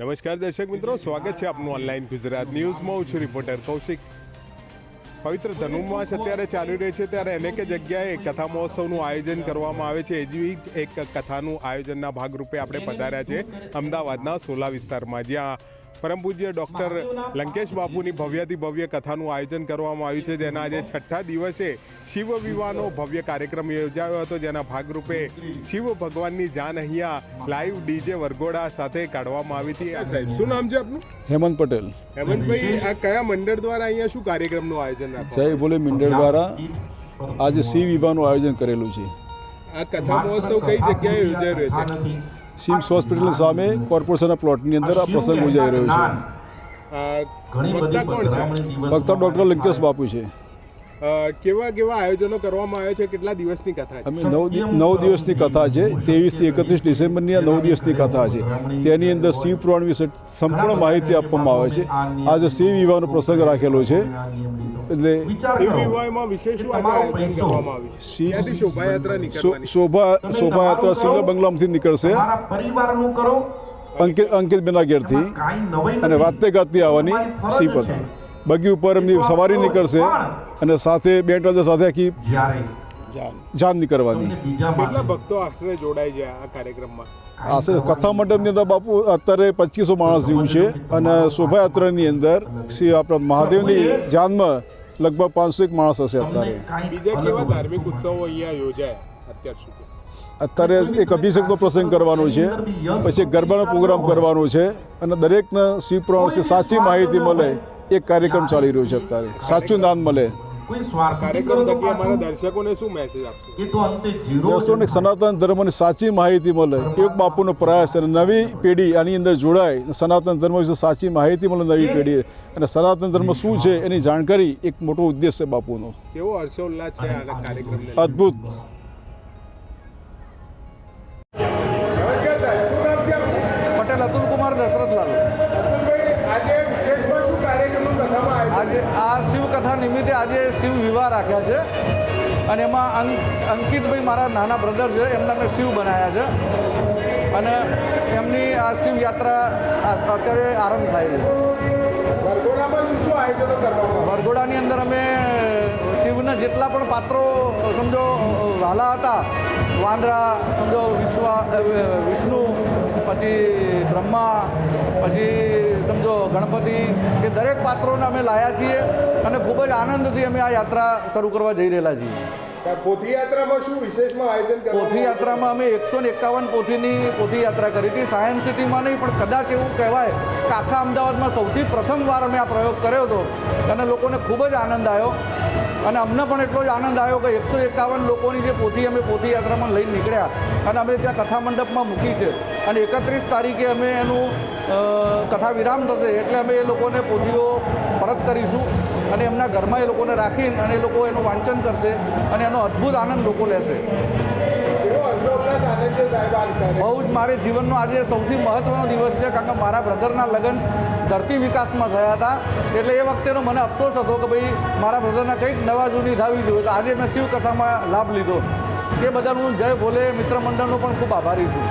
નમસ્કાર દર્શક મિત્રો, સ્વાગત છે આપનું ઓનલાઈન ગુજરાત ન્યૂઝમાં હું છું રિપોર્ટર કૌશિક. પવિત્ર ધનુર્માસ અત્યારે ચાલી રહી છે, ત્યારે અનેક જગ્યાએ કથા મહોત્સવનું આયોજન કરવામાં આવે છે. એવી જ એક કથાનું આયોજનના ભાગરૂપે આપણે પધાર્યા છે અમદાવાદના સોલા વિસ્તારમાં, જ્યાં પરમ પૂજ્ય ડૉક્ટર લંકેશ બાપુની ભવ્યથી ભવ્ય કથાનું આયોજન કરવામાં આવ્યું છે. જેના આજે છઠ્ઠા દિવસે શિવ વિવાહનો ભવ્ય કાર્યક્રમ યોજાયો હતો જેના ભાગરૂપે શિવ ભગવાનની જાન અહીંયા લાઈવ ડીજે વરઘોડા સાથે કાઢવામાં આવી હતી. સાહેબ શું નામ છે આપનું? હેમંત પટેલ. હેમંતભાઈ આ કયા મંડળ દ્વારા અહીંયા શું કાર્યક્રમનું આયોજન જય બોલે મંડળ દ્વારા આજે શિવ વિવાહનું આયોજન કરેલું છે. આ કથા મહોત્સવ કઈ જગ્યાએ યોજાઈ રહ્યો છે? સિમ્સ હોસ્પિટલ સામે કોર્પોરેશનના પ્લોટની અંદર આ પ્રસંગ યોજાઈ રહ્યો છે. આ વક્તા ડૉક્ટર લિંકેશ બાપુ છે. કેવા કેવા આયોજનો કરવામાં આવે છે? કેટલા દિવસની કથા છે? અમે નવ દિવસની કથા છે. ત્રેવીસથી એકત્રીસ ડિસેમ્બરની આ નવ દિવસની કથા છે. તેની અંદર શિવ પુરાણ વિશે સંપૂર્ણ માહિતી આપવામાં આવે છે. આજે શિવ વિવાહનો પ્રસંગ રાખેલો છે. એટલે આવ્યું શોભા શોભાયાત્રા સિંગલ બંગલામાંથી નીકળશે. અંકિત પરિવારનું કરો. અંકિત બેના ઘેરથી અને. વાતે ગાતી આવવાની શિવ ફરજ સી પતા બગી ઉપર એમની સવારી નીકળશે અને સાથે બેન્ડ વાજા સાથે આખી જાન. નીકળવાની. કેટલા ભક્તો આશરે જોડાય છે આ કાર્યક્રમમાં? આશરે કથા મંડપની અંદર બાપુ અત્યારે પચીસો માણસ જેવું છે અને શોભાયાત્રાની અંદર શ્રી આપણા મહાદેવની જાનમાં લગભગ પાંચસો એક માણસ હશે અત્યારે. બીજા કેવા ધાર્મિક ઉત્સવો અહીંયા યોજાય અત્યાર સુધી? અત્યારે એક અભિષેકનો પ્રસંગ કરવાનો છે પછી એક ગરબાનો પ્રોગ્રામ કરવાનો છે અને દરેકને શિવ વિશે સાચી માહિતી મળે. એક કાર્યક્રમ ચાલી રહ્યો છે અત્યારે. સાચું દાન મળે. કોઈ સ્વાર્થ કાર્યક્રમ થકી અમારા દર્શકોને શું મેસેજ આપશો? એ તો અંતે જીરો દર્શકોને સનાતન ધર્મની સાચી માહિતી મળે. એક બાપુનો પ્રયાસ અને નવી પેઢી આની અંદર જોડાય. સનાતન ધર્મ વિશે સાચી માહિતી મળે નવી પેઢી અને સનાતન ધર્મ શું છે એની જાણકારી એક મોટો ઉદ્દેશ છે બાપુનો. કેવો હર્ષોલ્લાસ છે આ અદ્ભુત. પટેલ અતુલ કુમાર દશરથલાલ. અતુલભાઈ આજે આ શિવકથા નિમિત્તે આજે શિવ વિવાહ રાખ્યા છે અને એમાં અંક, અંકિતભાઈ મારા નાના બ્રધર છે, એમના મેં શિવ બનાવ્યા છે અને એમની આ શિવ યાત્રા આ- અત્યારે આરંભ થાય છે. વરઘોડાની અંદર અમે શિવના જેટલા પણ પાત્રો, સમજો વાલા હતા, વાંદરા, સમજો, વિશ્વા વિષ્ણુ, પછી બ્રહ્મા, પછી સમજો, ગણપતિ, એ દરેક પાત્રોને અમે લાયા છીએ અને ખૂબ જ આનંદથી અમે આ યાત્રા શરૂ કરવા જઈ રહેલા છીએ. પોથી યાત્રામાં શું વિશેષમાં આયોજન કરવામાં પોથી યાત્રામાં અમે એકસો એકાવન પોથીની પોથીયાત્રા કરી હતી. સાયન્સ સિટીમાં નહીં, પણ કદાચ એવું કહેવાય કે આખા અમદાવાદમાં સૌથી પ્રથમ વાર અમે આ પ્રયોગ કર્યો હતો. અને લોકોને ખૂબ જ આનંદ આવ્યો. અને અમને પણ એટલો જ આનંદ આવ્યો કે એકસો એકાવન લોકોની જે પોથી અમે પોથી લઈને નીકળ્યા. અને અમે ત્યાં કથા મંડપમાં મૂકી છે. અને એકત્રીસ તારીખે અમે એનું કથા વિરામ થશે. એટલે અમે એ લોકોને પોથીઓ પરત કરીશું. અને એમના ઘરમાં એ લોકોને રાખીને અને એ લોકો એનું વાંચન કરશે અને એનો અદ્ભુત આનંદ લોકો લેશે. બહુ જ મારે જીવનનો આજે સૌથી મહત્ત્વનો દિવસ છે કારણ કે મારા બ્રધરના લગ્ન ધરતી વિકાસમાં થયા હતા. એટલે એ વખતેનો મને અફસોસ હતો કે ભાઈ મારા બ્રધરના કંઈક નવા જૂની ધાવી જોઈએ તો આજે મેં શિવકથામાં લાભ લીધો. એ બદલ હું જય ભોલે મિત્ર મંડળનો પણ ખૂબ આભારી છું.